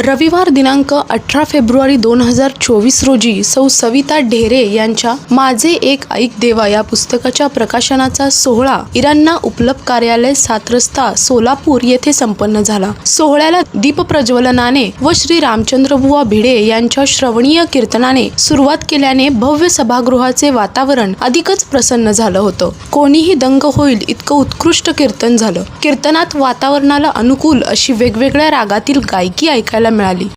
रविवार दिनांक अठरा फेब्रुवारी दोन हजार चोवीस रोजी सौ सविता ढेरे यांच्या माझे एक ऐक देवा या पुस्तकाच्या प्रकाशनाचा सोहळा इराणना उपलब्ध कार्यालय सात रस्ता सोलापूर येथे संपन्न झाला. सोहळ्याला दीप प्रज्वलनाने व श्री रामचंद्रबुवा भिडे यांच्या श्रवणीय कीर्तनाने सुरुवात केल्याने भव्य सभागृहाचे वातावरण अधिकच प्रसन्न झालं होतं. कोणीही दंग होईल इतकं उत्कृष्ट कीर्तन झालं. कीर्तनात वातावरणाला अनुकूल अशी वेगवेगळ्या रागातील गायकी ऐकायला मिळाली.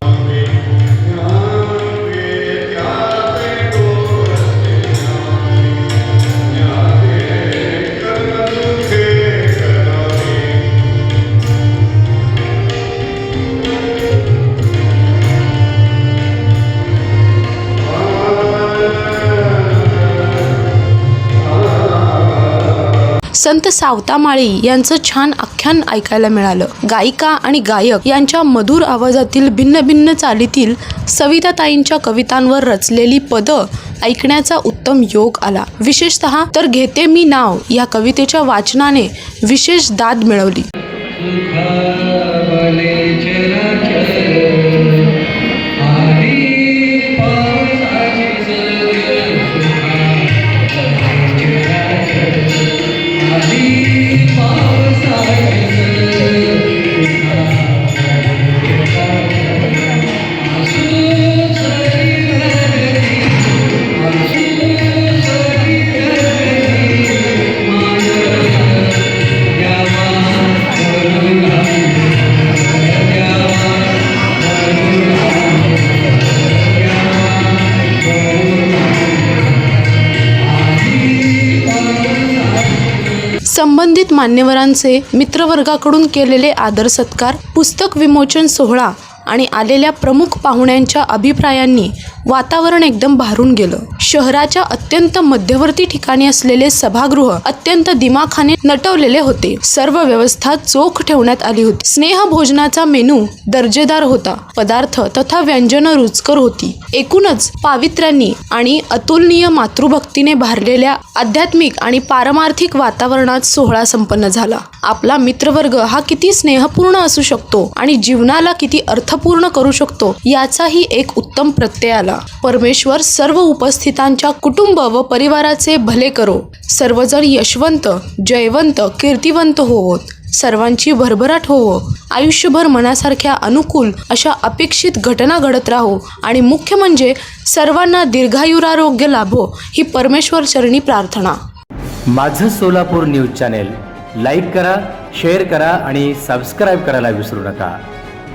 संत सावतामाळी यांचं छान आख्यान ऐकायला मिळालं. गायिका आणि गायक यांच्या मधुर आवाजातील भिन्न भिन्न चालीतील सविताताईंच्या कवितांवर रचलेली पदं ऐकण्याचा उत्तम योग आला. विशेषतः तर घेते मी नाव या कवितेच्या वाचनाने विशेष दाद मिळवली. संबंधित मान्यवरांचे मित्रवर्गाकडून केलेले आदर सत्कार पुस्तक विमोचन सोहळा आणि आलेल्या प्रमुख पाहुण्यांच्या अभिप्रायांनी वातावरण एकदम भारून गेलं. शहराच्या अत्यंत मध्यवर्ती ठिकाणी असलेले सभागृह अत्यंत दिमाखाने नटवलेले होते. सर्व व्यवस्था चोख ठेवण्यात आली होती. स्नेह भोजनाचा मेनू दर्जेदार होता. पदार्थ तथा व्यंजन रुचकर होती. एकूणच पावित्र्यांनी आणि अतुलनीय मातृभक्तीने भारलेल्या आध्यात्मिक आणि पारमार्थिक वातावरणात सोहळा संपन्न झाला. आपला मित्रवर्ग हा किती स्नेहपूर्ण असू शकतो आणि जीवनाला किती अर्थ अर्थपूर्ण करू शकतो याचाही एक उत्तम प्रत्यय आला परमेश्वर सर्व उपस्थितांच्या कुटुंब व परिवाराचे भले करो. सर्वजण यशवंत जयवंत कीर्तिवंत होवोत. सर्वांची भरभराट होवो. आयुष्यभर मनासारख्या अनुकूल अशा अपेक्षित घटना घडत राहो आणि मुख्य म्हणजे सर्वांना दीर्घायुरारोग्य लाभो ही परमेश्वर चरणी प्रार्थना. माझं सोलापूर न्यूज चॅनेल लाईक करा शेअर करा आणि सबस्क्राईब करायला विसरू नका.